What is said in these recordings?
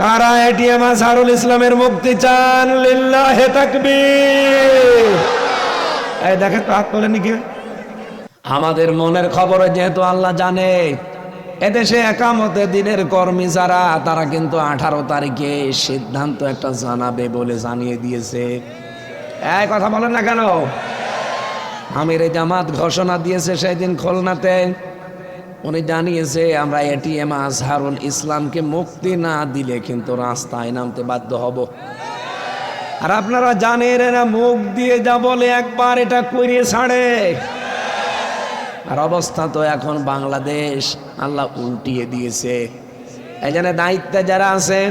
কারা এটিএম আজহারুল ইসলামের মুক্তি চান, লিল্লাহে তাকবীর। এই দেখেন তো হাত তোলেনি আমাদের মনের খবরে যেহেতু আল্লাহ জানে, এদেশে একামতে দিনের কর্মী যারা, তারা কিন্তু আঠারো তারিখে সিদ্ধান্ত একটা জানাবে বলে জানিয়ে দিয়েছে। এই কথা বলেন না কেন? আমির জামাত ঘোষণা দিয়েছে সেই দিন খুলনাতে। উনি জানিয়েছে, আমরা এটিএম আজহারুল ইসলামকে মুক্তি না দিলে কিন্তু রাস্তায় নামতে বাধ্য হব। আর আপনারা জানেন এরা মুখ দিয়ে যা বলে একবার এটা করিয়ে ছাড়ে। আর অবস্থা তো এখন বাংলাদেশ, আল্লাহ উল্টিয়ে দিয়েছে। এই জন্য দায়িত্বে যারা আছেন,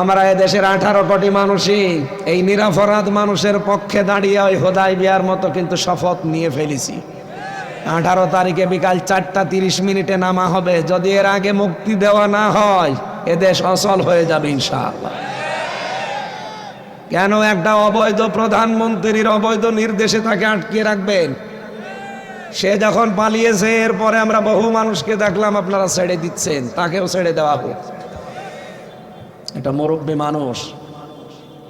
আমরা দেশের আঠারো কোটি মানুষই এই নিরাপরাধ মানুষের পক্ষে দাঁড়িয়ে ওই হোদাই বিয়ার মতো কিন্তু শপথ নিয়ে ফেলেছি। আঠারো তারিখে বিকাল চারটা তিরিশ মিনিটে নামা হবে। যদি এর আগে মুক্তি দেওয়া না হয় এদেশ অচল হয়ে যাবে ইনশাআল্লাহ। কেন একটা অবৈধ প্রধানমন্ত্রীর অবৈধ নির্দেশে তাকে আটকে রাখবেন? সে যখন পালিয়েছে, এরপরে আমরা বহু মানুষকে দেখলাম আপনারা ছেড়ে দিচ্ছেন, তাকেও ছেড়ে দেওয়া হোক। এটা মুরব্বী মানুষ,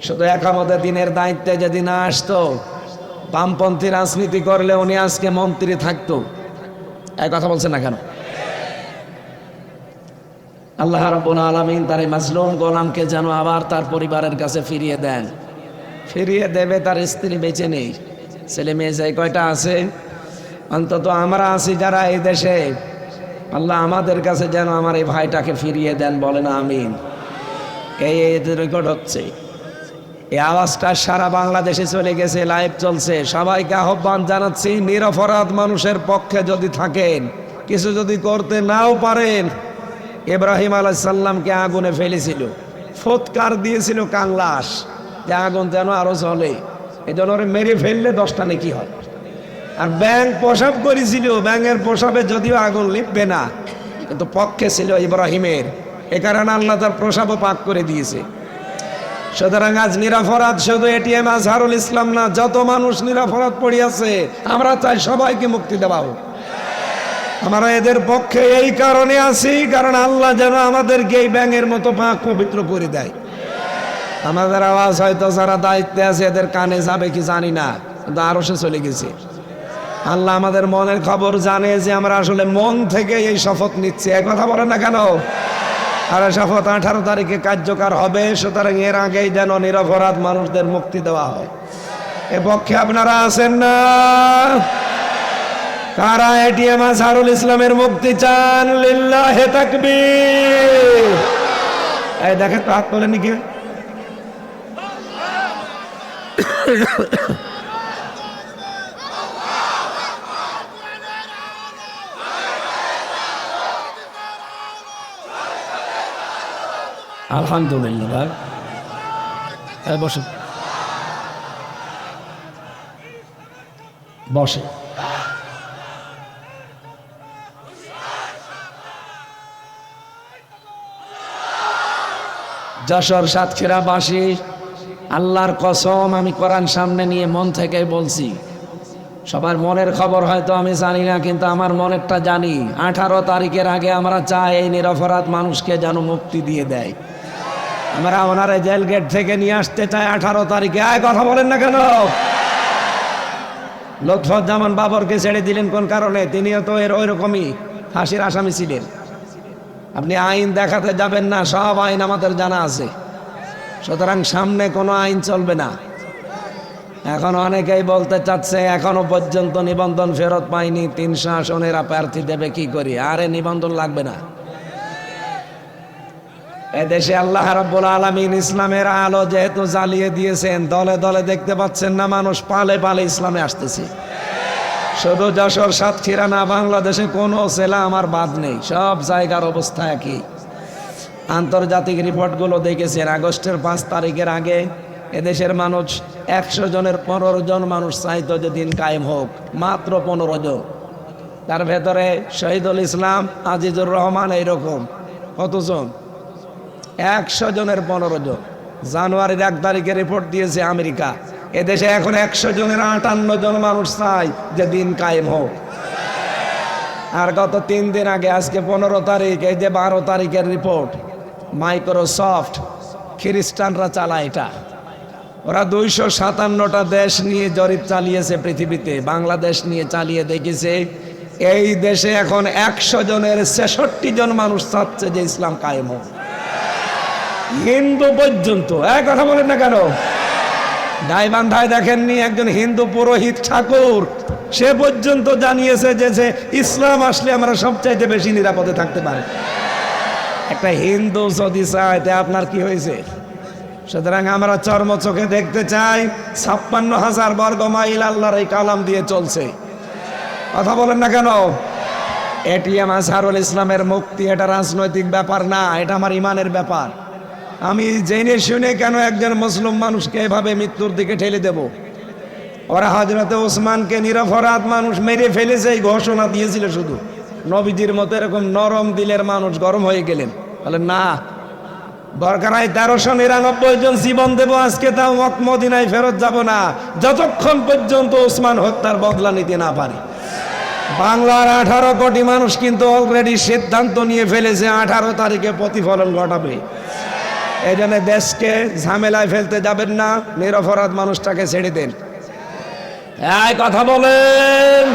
শুধু একামতে দিনের দায়িত্বে যদি না আসতো বামপন্থী রাজনীতি করলে উনি আজকে মন্ত্রী থাকতো। এক কথা বলছেন না কেন? আল্লাহ রাব্বুল আলামিন তার এই মাজলুম গোলামকে যেন আবার তার পরিবারের কাছে ফিরিয়ে দেন। ফিরিয়ে দেবে, তার স্ত্রী বেঁচে নেই। ছেলে মেয়ে যে কয়টা আছে? অন্তত আমরা আছি যারা এই দেশে। আল্লাহ আমাদের কাছে যেন আমার এই ভাইটাকে ফিরিয়ে দেন বলেন আমিন। এই রেকর্ড হচ্ছে। এই আওয়াজটা সারা বাংলাদেশে চলে গেছে লাইভ চলছে। সবাইকে আহ্বান জানাচ্ছি, নিরপরাধ মানুষের পক্ষে যদি থাকেন, কিছু যদি করতে নাও পারেন, ইব্রাহিম আলাইসাল্লামকে আগুনে ফেলেছিল, ফোৎকার দিয়েছিল কাংলাস যে আগুন যেন আরও চলে এই জন্য মেরে ফেললে দশটা নাকি হয়। আর ব্যাংক প্রসাব করেছিল ব্যাংকের প্রসাবে যদিও আগুন লিপবে না, কিন্তু পক্ষে ছিল ইব্রাহিমের। এ কারণে আল্লাহ তার প্রসাবও পাক করে দিয়েছে। সুতরাং আজ নিরাপরাধ শুধু এটিএম আজহারুল ইসলাম না, যত মানুষ নিরাপরাধ পড়িয়াছে, আমরা চাই সবাইকে মুক্তি দেওয়া হোক। আমরা এদের পক্ষে এই কারণে আছি, কারণ আল্লাহ যেন আমাদেরকে এই ব্যাঙের মতো পাক পবিত্র করে দেয়। আমাদের আওয়াজ হয়তো যারা দায়িত্বে আছে, এদের কানে যাবে কি জানি না, কিন্তু আরও সে চলে গেছে। আল্লাহ আমাদের মনের খবর জানে যে আমরা আসলে মন থেকে এই শপথ নিচ্ছি। এক কথা বলেন না কেন? আর আঠারো তারিখে কার্যকর হবে, সুতরাং এর আগেই যেন নিরপরাধ মানুষদের মুক্তি দেওয়া হয়। এ পক্ষে আপনারা আছেন না? কারা এটিএম আজহারুল ইসলামের মুক্তি চান? লিল্লাহে তাকবীর। এই দেখেন তো হাত তোলেনি কি আলহামদুলিল্লাহ, ভাই। এই বসে বসে যশোর সাতক্ষীরাবাসী আল্লাহর কসম, আমি কোরআন সামনে নিয়ে মন থেকে বলছি। সবার মনের খবর হয়তো আমি জানি না, কিন্তু আমার মনেরটা জানি, আঠারো তারিখের আগে আমরা চাই এই নিরপরাধ মানুষকে যেন মুক্তি দিয়ে দেয়। আমরা ওনারা জেল গেট থেকে নিয়ে আসতে চাই আঠারো তারিখে। আয়, কথা বলেন না কেন? লুৎফুজ্জামান বাবরকে ছেড়ে দিলেন কোন কারণে? তিনিও তো এর ওই রকমই ফাঁসির আসামি ছিলেন। আপনি আইন দেখাতে যাবেন না, সব আইন আমাদের জানা আছে। সুতরাং সামনে কোনো আইন চলবে না। এখন অনেকেই বলতে চাচ্ছে, এখনও পর্যন্ত নিবন্ধন ফেরত পাইনি, তিনশো আসনেরা প্রার্থী দেবে কি করি? আরে নিবন্ধন লাগবে না। এদেশে আল্লাহ রাব্বুল আলামিন ইসলামের আলো যেহেতু জ্বালিয়ে দিয়েছেন, দলে দলে দেখতে পাচ্ছেন না মানুষ পালে পালে ইসলামে আসতেছে। শুধু যশোর, সাতক্ষীরা না, বাংলাদেশে কোনো জেলা আমার বাদ নেই, সব জায়গার অবস্থা একই। আন্তর্জাতিক রিপোর্টগুলো দেখেছেন, আগস্টের পাঁচ তারিখের আগে এদেশের মানুষ একশো জনের পনেরো জন মানুষ চাইতো যে দিন কায়েম হোক, মাত্র পনেরো জন। তার ভেতরে শহীদুল ইসলাম, আজিজুর রহমান এইরকম, কতজন? একশো জনের পনেরো জন। জানুয়ারির এক তারিখে রিপোর্ট দিয়েছে আমেরিকা। এদেশে এখন একশো জনের আটান্ন জন মানুষ চাই যে দিন কায়েম হোক। আর গত তিন দিন আগে, আজকে পনেরো তারিখ, এই যে বারো তারিখের রিপোর্ট মাইক্রোসফট খ্রিস্টানরা চালায় এটা। ওরা দুইশো সাতান্নটা দেশ নিয়ে জরিপ চালিয়েছে পৃথিবীতে। বাংলাদেশ নিয়ে চালিয়ে দেখেছে, এই দেশে এখন একশো জনের ছেষট্টি জন মানুষ চাচ্ছে যে ইসলাম কায়েম হোক। হিন্দু পর্যন্ত। এক কথা বলেন না কেন? গাইবান্ধায় দেখেননি, একজন হিন্দু পুরোহিত ঠাকুর। সে পর্যন্ত জানিয়েছে যে যে ইসলাম আসলে আমরা সবচাইতে বেশি নিরাপদে থাকতে পারি। একটা হিন্দু যদি চায় আপনার কি হয়েছে? সুতরাং আমরা চর্ম চোখে দেখতে চাই, ছাপ্পান্ন হাজার বর্গ মাইল আল্লাহর এই কালাম দিয়ে চলছে। কথা বলেন না কেন? এটিএম আজহারুল ইসলামের মুক্তি, এটা রাজনৈতিক ব্যাপার না, এটা আমার ইমানের ব্যাপার। আমি জেনে শুনে কেন একজন মুসলিম মানুষকে এভাবে মৃত্যুর দিকে ঠেলে দেব? ওরা হজরতে ওসমানকে নিরপরাধ মানুষ মেরে ফেলেছে এই ঘোষণা দিয়েছিল শুধু। নবীজির মতো এরকম নরম দিলের মানুষ গরম হয়ে গেলেন। বলে, না, দরকার হয় তেরোশো নিরানব্বই জন জীবন দেবো, আজকে তাও মদিনায় ফেরত যাব না। যতক্ষণ পর্যন্ত ওসমান হত্যার বদলা নিতে না পারে। বাংলার আঠারো কোটি মানুষ কিন্তু অলরেডি সিদ্ধান্ত নিয়ে ফেলেছে, আঠারো তারিখে প্রতিফলন ঘটাবে। এই জন্য দেশকে ঝামেলায় ফেলতে যাবেন না, নিরপরাধ মানুষটাকে ছেড়ে দেন। এই কথা বলেন।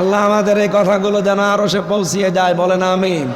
আল্লাহ আমাদের এই কথাগুলো যেন আরও সে পৌঁছিয়ে যায় বলেন আমিন।